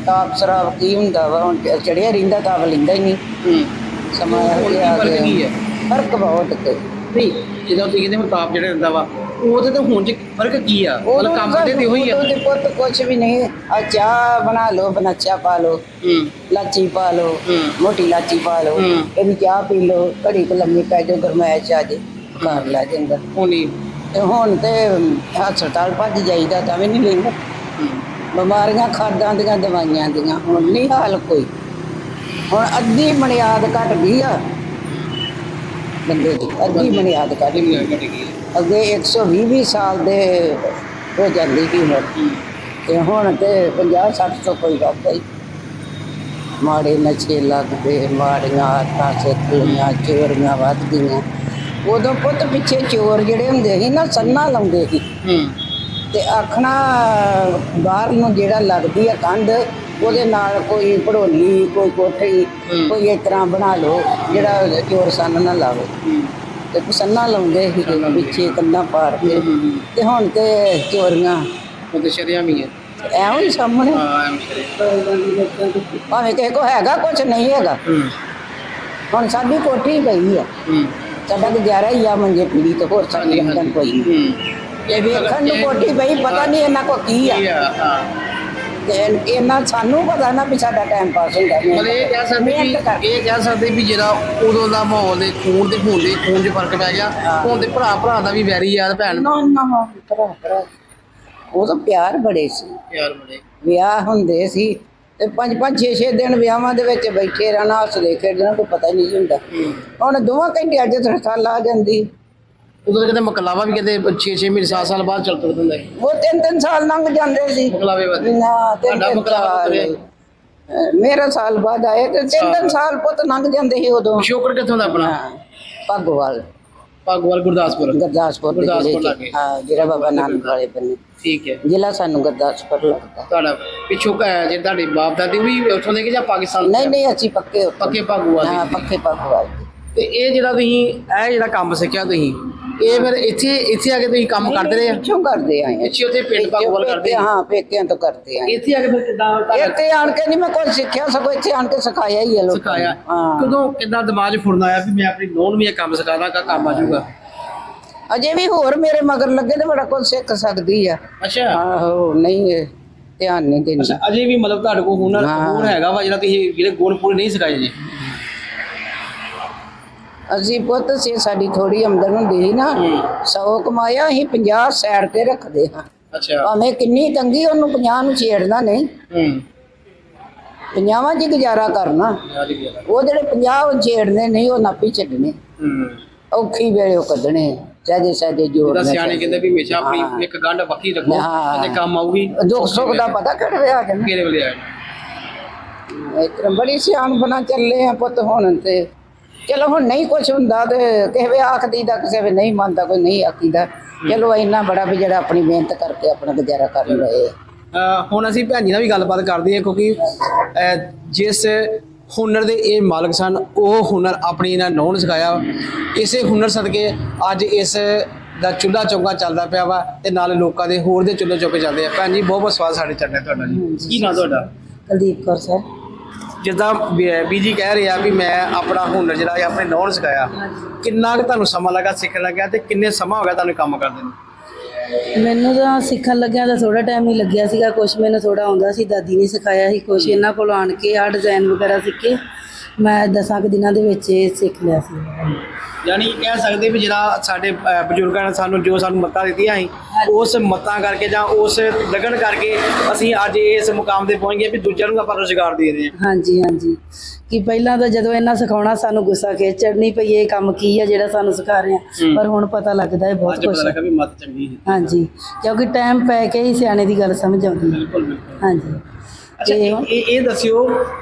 ਤਾਪ ਸ਼ਰਾਬ ਕੀ ਹੁੰਦਾ ਵਾ ਹੁਣ ਚੜਿਆ ਰਹਿੰਦਾ ਤਾਪ ਲੈਂਦਾ ਹੀ ਨਹੀਂ। ਹੂੰ। ਸਮਾਂ ਇਹੋ ਹੁਣ ਕੀ ਜਿਹਾ ਆ ਫ਼ਰਕ ਕੀ ਗਿਆ ਹੈ? ਫ਼ਰਕ ਬਹੁਤ ਤੇ। ਨਹੀਂ ਜਦੋਂ ਤੁਸੀਂ ਕਹਿੰਦੇ ਹੁਣ ਤਾਪ ਜਿਹੜਾ ਹੁੰਦਾ ਵਾ ਉਹਦੇ ਤੇ ਹੁਣ ਚ ਫ਼ਰਕ ਕੀ ਆ? ਮਤਲਬ ਕੰਮ ਤੇ ਤੇ ਉਹੀ ਆ। ਤੇ ਪੁੱਤ ਕੁਛ ਵੀ ਨਹੀਂ। ਆ ਚਾਹ ਬਣਾ ਲਓ ਬਨੱਚਾ ਪਾ ਲਓ ਹੂੰ। ਲਾਚੀ ਪਾ ਲਓ ਹੂੰ। ਮੋਟੀ ਲਾਚੀ ਪਾ ਲਓ। ਇਹਦੀ ਚਾਹ ਪੀ ਲਓ ਘੜੀ ਕੁ ਲੰਮੀ ਪੈ ਜਾਓ ਗਰਮੈਸ਼ ਆ ਜੇ ਘਰ ਲੈ ਜਾਂਦਾ। ਹੁਣ ਤੇ ਹੁਣ ਤੇ ਹਸਪਤਾਲ ਭੱਜ ਜਾਈਦਾ ਤਾਂ ਵੀ ਨਹੀਂ ਲੈਂਦਾ। ਬਿਮਾਰੀਆਂ ਖਾਦਾਂ ਦੀਆਂ ਦਵਾਈਆਂ ਦੀਆਂ ਹੁਣ ਨਹੀਂ ਹਾਲ ਕੋਈ। ਹੁਣ ਅੱਧੀ ਬੁਨਿਆਦ ਘਟ ਗਈ ਆ। ਬੰਦੇ ਦੀ, ਅੱਧੀ ਬੁਨਿਆਦ ਘਟ ਗਈ ਘਟ ਗਈ ਅੱਗੇ 120 20 ਸਾਲ ਦੇ ਹੋ ਜਾਂਦੀ ਸੀ ਉਮਰ ਤੇ ਹੁਣ ਤੇ 50 60 ਤੋਂ ਕੋਈ ਵੱਧ ਹੀ ਮਾੜੇ ਨਸ਼ੇ ਲੱਗਦੇ, ਮਾੜੀਆਂ ਆਦਤਾਂ ਸਿੱਖੀਆਂ ਚੋਰੀਆਂ ਵੱਧਦੀਆਂ ਉਦੋਂ ਪੁੱਤ ਪਿੱਛੇ ਚੋਰ ਜਿਹੜੇ ਹੁੰਦੇ ਸੀ ਨਾ, ਸੰਨਾ ਲਾਉਂਦੇ ਸੀ। ਤੇ ਆਖਣਾ ਬਾਹਰ ਨੂੰ ਜਿਹੜਾ ਲੱਗਦੀ ਆ ਕੰਧ ਉਹਦੇ ਨਾਲ ਕੋਈ ਭੜੋਲੀ ਕੋਈ ਕੋਠੀ। ਕੋਈ ਇਸ ਤਰ੍ਹਾਂ ਬਣਾ ਲਓ ਜਿਹੜਾ ਚੋਰ ਸੰਨ ਨਾ ਲਾਵੇ। ਤੇ ਸੰਨਾ ਲਾਉਂਦੇ ਸੀ ਪਿੱਛੇ ਕੰਨਾਂ ਪਾੜ ਕੇ। ਤੇ ਹੁਣ ਤੇ ਚੋਰੀਆਂ। ਉਹ ਤੇ ਸ਼ਰਿਆ ਵੀ ਹੈ ਐਵੇਂ ਹੀ ਸਾਹਮਣੇ ਭਾਵੇਂ ਕਿਸੇ ਕੋ ਹੈਗਾ ਕੁਝ ਨਹੀਂ ਹੈਗਾ। ਹੁਣ ਸਾਡੀ ਕੋਠੀ ਪਈ ਆ। ਹੂੰ। ਸਾਡਾ ਗੁਜ਼ਾਰਾ ਹੀ ਆ ਮੰਜੇ ਪੀੜੀ ਤੇ ਹੋਰ ਸਾਡੀ ਕੋਈ। ਨਹੀਂ। ਵੇਖਣ ਨੂੰ ਕੋਠੀ ਪਈ ਪਤਾ ਨਹੀਂ ਇਹਨਾਂ ਕੋ ਕੀ ਆ। ਤੇ ਇਹਨਾਂ ਸਾਨੂੰ ਪਤਾ ਨਾ ਵੀ ਸਾਡਾ ਟਾਈਮ ਪਾਸ ਹੁੰਦਾ ਮਤਲਬ ਇਹ ਕਹਿ ਸਕਦੇ ਵੀ। ਇਹ ਕਹਿ ਸਕਦੇ ਵੀ ਜਿਹੜਾ ਉਦੋਂ ਦਾ ਮਾਹੌਲ ਦੇ ਖੂਨ ਦੇ ਖੂਨ ਦੇ ਖੂਨ 'ਚ ਫ਼ਰਕ ਪੈ ਗਿਆ। ਹੁਣ ਤੇ ਭਰਾ ਭਰਾ ਦਾ ਵੀ ਵੈਰੀ ਤੇ ਭੈਣ। ਨਾ ਨਾ ਭਰਾ ਭਰਾ। ਉਹ ਤਾਂ ਪਿਆਰ ਬੜੇ ਸੀ। ਯਾਰ ਬੜੇ। ਵਿਆਹ ਹੁੰਦੇ ਸੀ ਤੇ ਪੰਜ ਪੰਜ ਛੇ ਛੇ ਦਿਨ ਵਿਆਹਾਂ ਦੇ ਵਿੱਚ ਬੈਠੇ ਰਹਿਣਾ ਹੱਸਦੇ ਖੇਡਣਾ ਕੋਈ ਪਤਾ ਹੀ ਨਹੀਂ ਹੁੰਦਾ। ਹੁਣ ਦੋਵਾਂ ਘੰਟਿਆਂ 'ਚ ਤਰਸਾਲ ਆ ਜਾਂਦੀ। ਉਦੋਂ ਤਾਂ ਮਕਲਾਵਾ ਵੀ ਕਿਤੇ 6-6 ਮਹੀਨੇ 7 ਸਾਲ ਬਾਅਦ ਚੱਲ ਤੁਰਦਾ ਹੁੰਦਾ ਸੀ। ਉਹ ਤਿੰਨ ਤਿੰਨ ਸਾਲ ਲੰਘ ਜਾਂਦੇ ਸੀ। ਮਕਲਾਵੇ ਵਾਦੇ ਨਾ ਤਿੰਨ ਤੁਹਾਡਾ ਤਿੰਨ ਮੁਕਲਾਵਾ ਸਾਲ। ਕਰੇ? ਅਹ ਮੇਰਾ ਸਾਲ ਬਾਅਦ ਆਏ ਤੇ ਤਿੰਨ ਤਿੰਨ ਸਾਲ ਪੁੱਤ ਲੰਘ ਜਾਂਦੇ ਸੀ ਉਦੋਂ। ਸ਼ੋਕਰ ਕਿੱਥੋਂ ਦਾ ਆਪਣਾ? ਹਾਂ ਭਗਵਾਲ। ਭਾਗਵਾਲ ਗੁਰਦਾਸਪੁਰ। ਗੁਰਦਾਸਪੁਰ ਦੇ ਗੁਰਦਾਸਪੁਰ ਜ਼ਿਲ੍ਹੇ 'ਚ। ਲਾਗੇ। ਹਾਂ ਜਿਹੜਾ ਬਾਬਾ ਨਾਨਕ ਵਾਲੇ ਬੰਨੇ ਠੀਕ ਹੈ। ਜ਼ਿਲ੍ਹਾ ਸਾਨੂੰ ਗੁਰਦਾਸਪੁਰ ਲੱਗਦਾ। ਤੁਹਾਡਾ ਪਿੱਛੋਂ ਕਾ ਜੇ ਤੁਹਾਡੇ ਬਾਪ ਦਾਦੀ ਵੀ ਉੱਥੋਂ ਦੇ ਕਿ ਜਾਂ ਪਾਕਿਸਤਾਨ ਨਹੀਂ ਨਹੀਂ ਅਸੀਂ ਪੱਕੇ ਉੱਥੇ। ਪੱਕੇ ਭਾਗੂਆ ਹਾਂ ਦੇ ਪੱਕੇ ਭਗਵਾਲ ਤੇ ਇਹ ਜਿਹੜਾ ਤੁਸੀਂ ਇਹ ਜਿਹੜਾ ਕੰਮ ਸਿੱਖਿਆ ਤੁਸੀਂ ਇਹ ਫਿਰ ਇੱਥੇ ਇੱਥੇ ਆ ਕੇ ਤੁਸੀਂ ਕੰਮ ਕਰਦੇ ਰਹੇ ਆ? ਪਿੱਛੋਂ ਕਰਦੇ ਆਏ। ਪਿੱਛੇ ਉੱਥੇ ਪਿੰਡ ਭਾਗਵਾਲ ਕਰਦੇ ਆ? ਹਾਂ ਪੇਕਿਆਂ ਤੋਂ ਕਰਦੇ ਆਏ ਇੱਥੇ ਆ ਕੇ ਫਿਰ ਕਿੱਦਾਂ ਇੱਥੇ ਆਣ ਕੇ ਨਹੀਂ ਮੈਂ ਕੁਝ ਸਿੱਖਿਆ ਸਗੋਂ ਇੱਥੇ ਆਣ ਕੇ ਸਿਖਾਇਆ ਹੀ ਹੈ ਲੋਕਾਂ। ਸਿਖਾਇਆ। ਹਾਂ। ਕਦੋਂ ਕਿੱਦਾਂ ਦਿਮਾਗ 'ਚ ਫੁਰਨ ਆਇਆ ਵੀ ਮੈਂ ਆਪਣੀ ਨੌਂ ਨੂੰ ਵੀ ਇਹ ਕੰਮ ਸਿਖਾਦਾ ਕਾ ਕੰਮ ਆ ਜਾਊਗਾ? ਅਜੇ ਵੀ ਹੋਰ ਮੇਰੇ ਮਗਰ ਲੱਗੇ ਤੇ ਬੜਾ ਕੁਝ ਸਿੱਖ ਸਕਦੀ ਆ। ਅੱਛਾ। ਆਹੋ ਨਹੀਂ ਇਹ ਧਿਆਨ ਨਹੀਂ ਅੱਛਾ ਅਜੇ ਵੀ ਮਤਲਬ ਤੁਹਾਡੇ ਕੋਲ ਹੁਨਰ ਹਾਂ। ਹੁਨਰ ਹੈਗਾ ਵਾ ਜਿਹੜਾ ਤੁਸੀਂ ਜਿਹੜੇ ਗੁਣ ਪੂਰੇ ਨਹੀਂ ਸਿਖਾਏ ਜੀ? ਅਸੀਂ ਪੁੱਤ ਸੀ ਸਾਡੀ ਥੋੜੀ ਆਮਦਨ ਹੁੰਦੀ ਸੀ ਨਾ 100 ਕਮਾਇਆ ਅਸੀਂ 50 ਸਾਈਡ ਤੇ ਰੱਖਦੇ ਹਾਂ। ਅੱਛਾ। ਭਾਵੇਂ ਕਿੰਨੀ ਤੰਗੀ ਉਹਨੂੰ 50 ਨੂੰ ਛੇੜਨਾ ਨਹੀਂ। ਹੂੰ। 50ਵਾਂ ਚ ਗੁਜ਼ਾਰਾ ਕਰਨਾ। ਉਹ ਜਿਹੜੇ 50 ਛੇੜਨੇ ਨਹੀਂ ਉਹ ਨਾਪੀ ਛੱਡਣੇ ਹੂੰ। ਔਖੀ ਵੇਲੇ ਉਹ ਕੱਢਣੇ ਸਹਜੇ ਸਹਜੇ ਜੋੜ ਸਿਆਣੇ ਕਹਿੰਦੇ ਵੀ ਹਮੇਸ਼ਾ ਆਪਣੀ ਇੱਕ ਗੰਢ ਵੱਖਰੀ ਰੱਖੋ। ਤੇ ਕੰਮ ਆਊਗੀ ਦੁੱਖ ਸੁੱਖ ਦਾ ਪਤਾ ਕਿਹੜੇ ਆ ਜਾਣਾ। ਕਿਹੜੇ ਵੇਲੇ ਆਏ ਇਸ ਤਰ੍ਹਾਂ ਬੜੀ ਸਿਆਣ ਬਣਾ ਚੱਲੇ ਆ ਪੁੱਤ ਹੁਣ ਤੇ। ਚਲੋ ਹੁਣ ਨਹੀਂ ਕੁਝ ਹੁੰਦਾ ਤੇ ਕਿਸੇ ਵੇ ਆਖਦੀ ਦਾ ਕਿਸੇ ਵੇ ਨਹੀਂ ਮੰਨਦਾ ਕੋਈ ਨਹੀਂ ਆਖੀਦਾ। ਚਲੋ ਇੰਨਾ ਬੜਾ ਵੀ ਜਿਹੜਾ ਆਪਣੀ ਮਿਹਨਤ ਕਰਕੇ ਆਪਣਾ ਗੁਜ਼ਾਰਾ ਕਰ ਅਹ ਹੁਣ ਅਸੀਂ ਭੈਣ ਜੀ ਨਾਲ ਵੀ ਗੱਲਬਾਤ ਕਰਦੇ ਹਾਂ ਕਿਉਂਕਿ ਅਹ ਜਿਸ ਹੁਨਰ ਦੇ ਇਹ ਮਾਲਕ ਸਨ ਉਹ ਹੁਨਰ ਆਪਣੀ ਇਹਨਾਂ ਨੌਂ ਨੂੰ ਸਿਖਾਇਆ। ਇਸੇ ਹੁਨਰ ਸਦਕੇ ਅੱਜ ਇਸ ਦਾ ਚੁੱਲ੍ਹਾ ਚੌਂਕਾ ਚੱਲਦਾ ਪਿਆ ਵਾ ਤੇ ਨਾਲ ਲੋਕਾਂ ਦੇ ਹੋਰ ਦੇ ਚੁੱਲ੍ਹੇ ਚੌਂਕੇ ਚੱਲਦੇ ਆ। ਭੈਣ ਜੀ ਬਹੁਤ ਬਹੁਤ ਸਵਾਦ ਸਾਡੇ ਚੜ੍ਹਨੇ ਤੁਹਾਡਾ ਜੀ। ਕੀ ਨਾਂ ਤੁਹਾਡਾ? ਕੁਲਦੀਪ ਕੌਰ ਸਰ। ਜਿੱਦਾਂ ਬੀ- ਬੀਜੀ ਕਹਿ ਰਿਹਾ ਵੀ ਮੈਂ ਆਪਣਾ ਹੁਨਰ ਜਿਹੜਾ ਹੈ, ਆਪਣੇ ਨੌਂ ਨੂੰ ਸਿਖਾਇਆ। ਕਿੰਨਾ ਕੁ ਤੁਹਾਨੂੰ ਸਮਾਂ ਲੱਗਾ, ਸਿੱਖਣ ਲੱਗਿਆ ਤੇ ਕਿੰਨੇ ਸਮਾਂ ਹੋ ਗਿਆ ਤੁਹਾਨੂੰ ਕੰਮ ਕਰਦੇ ਨੂੰ? ਮੈਨੂੰ ਤਾਂ ਸਿੱਖਣ ਲੱਗਿਆ ਤਾਂ ਥੋੜਾ ਟਾਈਮ ਹੀ ਲੱਗਿਆ ਸੀਗਾ, ਕੁਛ ਮੈਨੂੰ ਥੋੜਾ ਆਉਂਦਾ ਸੀ, ਦਾਦੀ ਨੇ ਸਿਖਾਇਆ ਸੀ ਕੁਛ, ਇਹਨਾਂ ਕੋਲ ਆਣ ਕੇ ਆ ਡਿਜ਼ਾਈਨ ਵਗੈਰਾ ਸਿੱਖੇ। ਮੈਂ ਦਸਾਂ ਕੁ ਦਿਨਾਂ ਦੇ ਵਿੱਚ ਇਹ ਸਿੱਖ ਲਿਆ ਸੀ। ਯਾਨੀ ਕਿ ਕਹਿ ਸਕਦੇ ਵੀ ਜਿਹੜਾ ਸਾਡੇ ਬਜ਼ੁਰਗਾਂ ਨੇ ਸਾਨੂੰ ਜੋ ਸਾਨੂੰ ਮੱਤਾਂ ਦਿੱਤੀਆਂ ਸੀ ਉਸ ਮੱਤਾਂ ਕਰਕੇ ਜਾਂ ਉਸ ਲਗਨ ਕਰਕੇ ਅਸੀਂ ਅੱਜ ਇਸ ਮੁਕਾਮ ਤੇ ਪਹੁੰਚ ਗਏ ਵੀ ਦੂਜਿਆਂ ਨੂੰ ਆਪਾਂ ਰੁਜ਼ਗਾਰ ਦੇ ਰਹੇ ਹਾਂ। ਹਾਂਜੀ ਹਾਂਜੀ। ਕਿ ਪਹਿਲਾਂ ਤਾਂ ਜਦੋਂ ਇਹਨਾਂ ਸਿਖਾਉਣਾ ਸਾਨੂੰ ਗੁੱਸਾ ਖੇਚ ਚੜਨੀ ਪਈ ਇਹ ਕੰਮ ਕੀ ਆ ਜਿਹੜਾ ਸਾਨੂੰ ਸਿਖਾ ਰਹੇ ਆ ਪਰ ਹੁਣ ਪਤਾ ਲੱਗਦਾ ਹੈ ਬਹੁਤ ਅੱਜ ਕੁਝ ਪਤਾ ਲੱਗਾ ਵੀ ਮੱਤ ਚੰਗੀ ਹੈ। ਹਾਂਜੀ। ਕਿਉਂਕਿ ਟਾਈਮ ਪੈ ਕੇ ਹੀ ਸਿਆਣੇ ਦੀ ਗੱਲ ਸਮਝ ਆਉਂਦੀ ਹੈ। ਬਿਲਕੁਲ ਬਿਲਕੁਲ। ਹਾਂਜੀ। ਅੱਛਾ ਤੇ ਇਹ ਇਹ ਦੱਸਿਓ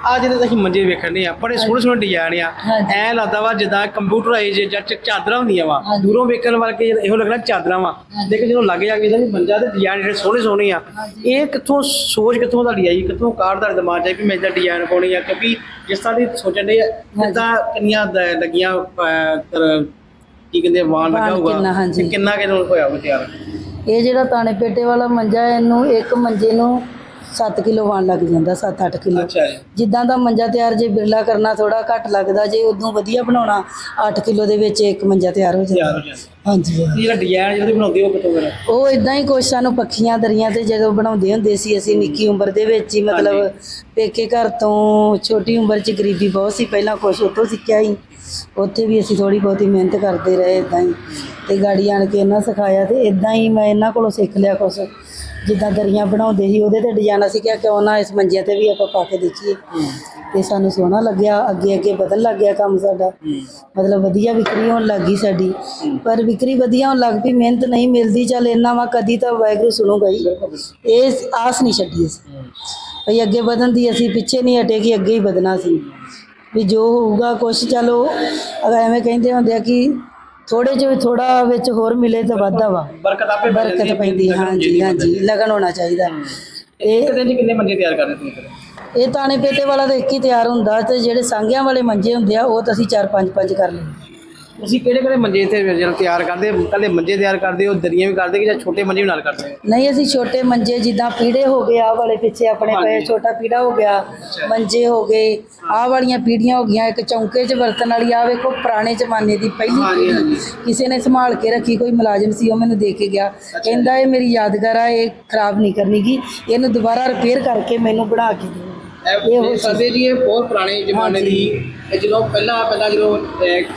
ਆ ਜਿਹੜੇ ਅਸੀਂ ਮੰਜੇ ਵੇਖਣੇ ਆ ਬੜੇ ਸੋਹਣੇ ਸੋਹਣੇ ਡਿਜ਼ਾਈਨ ਆ। ਹਾਂਜੀ। ਐ ਲੱਗਦਾ ਵਾ ਜਿੱਦਾਂ ਕੰਪਿਊਟਰਾਈਜ਼ ਜਾਂ ਚ- ਚਾਦਰਾਂ ਹੁੰਦੀਆਂ ਵਾ ਹਾਂਜੀ। ਦੂਰੋਂ ਵੇਖਣ ਵਾਲ ਕੇ ਇਹੋ ਲੱਗਣਾ ਚਾਦਰਾਂ ਵਾ। ਲੇਕਿਨ ਜਦੋਂ ਲੱਗ ਜਾ ਕੇ ਇਹਦਾ ਵੀ ਮੰਜਾ ਤੇ ਡਿਜ਼ਾਈਨ ਜਿਹੜੇ ਸੋਹਣੇ ਸੋਹਣੇ ਆ ਇਹ ਕਿੱਥੋਂ ਸੋਚ ਕਿੱਥੋਂ ਤੁਹਾਡੀ ਆਈ ਕਿੱਥੋਂ ਕਾਰ ਤੁਹਾਡੇ ਦਿਮਾਗ 'ਚ ਆਈ ਕਿ ਮੈਂ ਇਹਦਾ ਡਿਜ਼ਾਈਨ ਪਾਉਣੀ ਆ ਕਿਉਂਕਿ ਜਿਸ ਤਰ੍ਹਾਂ ਦੀ ਸੋਚਣ ਦੇ ਕਿੱਦਾਂ ਕਿੰਨੀਆਂ ਦ- ਲੱਗੀਆਂ ਅਹ, ਤਰ- ਕੀ ਕਹਿੰਦੇ ਵਾਣ ਲੱਗਾ ਵਾਣ ਹੋਊਗਾ ਕਿੰਨਾ, ਹਾਂਜੀ। ਤੇ ਕਿੰਨਾ ਕਿਦੋਂ ਹੋਇਆ ਉਹ ਤਿਆਰ? ਇਹ ਜਿਹੜਾ ਤਾਣੇ ਪੇਟੇ ਵਾਲਾ ਮੰਜਾ ਹੈ, ਇਹਨੂੰ ਇੱਕ ਮੰਜੇ ਨੂੰ 7 ਕਿਲੋ ਵਾਣ ਲੱਗ ਜਾਂਦਾ 7-8 ਕਿਲੋ। ਅੱਛਾ ਜੀ। ਜਿੱਦਾਂ ਦਾ ਮੰਜਾ ਤਿਆਰ ਜੇ ਬਿਰਲਾ ਕਰਨਾ ਥੋੜਾ ਘੱਟ ਲੱਗਦਾ ਜੇ ਉਦੋਂ ਵਧੀਆ ਬਣਾਉਣਾ 8 ਕਿਲੋ ਦੇ ਵਿੱਚ ਇੱਕ ਮੰਜਾ ਤਿਆਰ ਹੋ ਤਿਆਰ ਹੋ ਜਾਂਦਾ। ਹਾਂਜੀ ਜਿਹੜਾ ਡਿਜ਼ਾਈਨ ਜਿਹੜੇ ਬਣਾਉਂਦੇ ਉਹ ਕਿੱਥੋਂ ਕਰਾਂ ਉਹ ਇਦਾਂ ਹੀ ਕੁਛ ਸਾਨੂੰ ਪੱਖੀਆਂ ਦਰੀਆਂ ਤੇ ਜਦੋਂ ਬਣਾਉਂਦੇ ਹੁੰਦੇ ਸੀ ਅਸੀਂ ਨਿੱਕੀ ਉਮਰ ਦੇ ਵਿੱਚ ਹੀ ਮਤਲਬ ਪੇਕੇ ਘਰ ਤੋਂ ਛੋਟੀ ਉਮਰ 'ਚ ਗਰੀਬੀ ਬਹੁਤ ਸੀ ਪਹਿਲਾਂ ਕੁਛ ਉੱਥੋਂ ਸਿੱਖਿਆ ਹੀ। ਉੱਥੇ ਵੀ ਅਸੀਂ ਥੋੜੀ ਬਹੁਤੀ ਮਿਹਨਤ ਕਰਦੇ ਰਹੇ ਇਦਾਂ ਹੀ। ਤੇ ਗਾੜੀ ਆਣ ਕੇ ਇਹਨਾਂ ਸਿਖਾਇਆ ਤੇ ਇਦਾਂ ਹੀ ਮੈਂ ਇਹਨਾਂ ਕੋਲੋਂ ਸਿੱਖ ਲਿਆ ਕੁਛ। ਜਿੱਦਾਂ ਦਰੀਆਂ ਬਣਾਉਂਦੇ ਸੀ ਉਹਦੇ ਤੇ ਡਿਜ਼ਾਈਨ ਅਸੀਂ ਕਿਹਾ ਕਿਉਂ ਨਾ ਇਸ ਮੰਜਿਆਂ ਤੇ ਵੀ ਆਪਾਂ ਪਾ ਕੇ ਦੇਖੀਏ। ਤੇ ਸਾਨੂੰ ਸੋਹਣਾ ਲੱਗਿਆ ਅੱਗੇ ਅੱਗੇ ਵਧਣ ਲੱਗ ਗਿਆ ਕੰਮ ਸਾਡਾ। ਮਤਲਬ ਵਧੀਆ ਵਿਕਰੀ ਹੋਣ ਲੱਗ ਗਈ ਸਾਡੀ। ਪਰ ਵਿਕਰੀ ਵਧੀਆ ਹੋਣ ਲੱਗ ਪਈ ਮਿਹਨਤ ਨਹੀਂ ਮਿਲਦੀ ਚੱਲ ਇੰਨਾ ਵਾ ਕਦੀ ਤਾਂ ਵਾਹਿਗੁਰੂ ਸੁਣੂਗਾ ਹੀ ਇਹ ਆਸ ਨਹੀਂ ਛੱਡੀ ਅਸੀਂ। ਭਈ ਅੱਗੇ ਵਧਣ ਦੀ ਅਸੀਂ ਪਿੱਛੇ ਨਹੀਂ ਹਟੇ ਕਿ ਅੱਗੇ ਹੀ ਵਧਣਾ ਸੀ। ਵੀ ਜੋ ਹੋਊਗਾ ਕੁਛ ਚਲੋ ਅਗਰ ਐਵੇਂ ਕਹਿੰਦੇ ਹੁੰਦੇ ਆ ਕਿ ਥੋੜੇ ਜਿਹਾ ਥੋੜਾ ਵਿੱਚ ਹੋਰ ਮਿਲੇ ਤਾਂ ਵਾਧਾ ਵਾ। ਬਰਕਤ ਆਪੇ ਬਰਕਤ ਹੈ, ਪੈਂਦੀ ਹਾਂਜੀ ਹਾਂਜੀ ਲਗਨ ਹੋਣਾ ਚਾਹੀਦਾ। ਇੱਕ ਇਹ ਦਿਨ 'ਚ ਕਿੰਨੇ ਮੰਜੇ ਤਿਆਰ ਕਰਦੇ ਤੁਸੀਂ ਫਿਰ? ਇਹ ਤਾਣੇ ਪੇਟੇ ਵਾਲਾ ਤਾਂ ਇੱਕ ਹੀ ਤਿਆਰ ਹੁੰਦਾ ਤੇ ਜਿਹੜੇ ਸਾਂਗਿਆਂ ਵਾਲੇ ਮੰਜੇ ਹੁੰਦੇ ਆ ਉਹ ਤਾਂ ਅਸੀਂ ਚਾਰ ਪੰਜ ਪੰਜ ਕਰ ਲੈਂਦੇ ਤੁਸੀਂ ਕਿਹੜੇ ਕਿਹੜੇ ਮੰਜੇ ਇੱਥੇ ਜਿਹੜਾ ਤਿਆਰ ਕਰਦੇ ਕੱਲੇ ਮੰਜੇ ਤਿਆਰ ਕਰਦੇ ਹੋ ਦਰੀਆਂ ਵੀ ਕਰਦੇ ਕਿ ਜਾਂ ਛੋਟੇ ਮੰਜੇ ਵੀ ਨਾਲ ਕਰਦੇ ਹੋ? ਨਹੀਂ ਅਸੀਂ ਛੋਟੇ ਮੰਜੇ ਜਿੱਦਾਂ ਪੀੜੇ ਹੋ ਗਏ ਆਹ ਵਾਲੇ ਪਿੱਛੇ ਆਪਣੇ ਪਏ ਹਾਂਜੀ। ਛੋਟਾ ਪੀੜਾ ਹੋ ਗਿਆ ਮੰਜੇ ਹੋ ਗਏ ਆਹ ਵਾਲੀਆਂ ਪੀੜੀਆਂ ਹੋ ਗਈਆਂ ਇੱਕ ਚੌਂਕੇ 'ਚ ਵਰਤਣ ਵਾਲੀ ਆ ਵੇਖੋ ਪੁਰਾਣੇ ਜ਼ਮਾਨੇ ਦੀ ਪਹਿਲੀ ਹਾਂਜੀ, ਪੀੜੀ ਹਾਂਜੀ। ਕਿਸੇ ਨੇ ਸੰਭਾਲ ਕੇ ਰੱਖੀ ਕੋਈ ਮੁਲਾਜ਼ਮ ਸੀ ਉਹ ਮੈਨੂੰ ਦੇ ਕੇ ਗਿਆ। ਕਹਿੰਦਾ ਇਹ ਮੇਰੀ ਯਾਦਗਾਰ ਆ ਇਹ ਖਰਾਬ ਨਹੀਂ ਕਰਨੀਗੀ ਇਹਨੂੰ ਦੁਬਾਰਾ ਰਿਪੇਅਰ ਕਰਕੇ ਮੈਨੂੰ ਬਣਾ ਕੇ ਦਿਓ। ਇਹ ਸਾਡੇ ਜੀ ਇਹ ਬਹੁਤ ਪੁਰਾਣੇ ਜ਼ਮਾਨੇ ਦੀ ਇਹ ਜਦੋਂ ਪਹਿਲਾਂ ਪਹਿਲਾਂ ਜਦੋਂ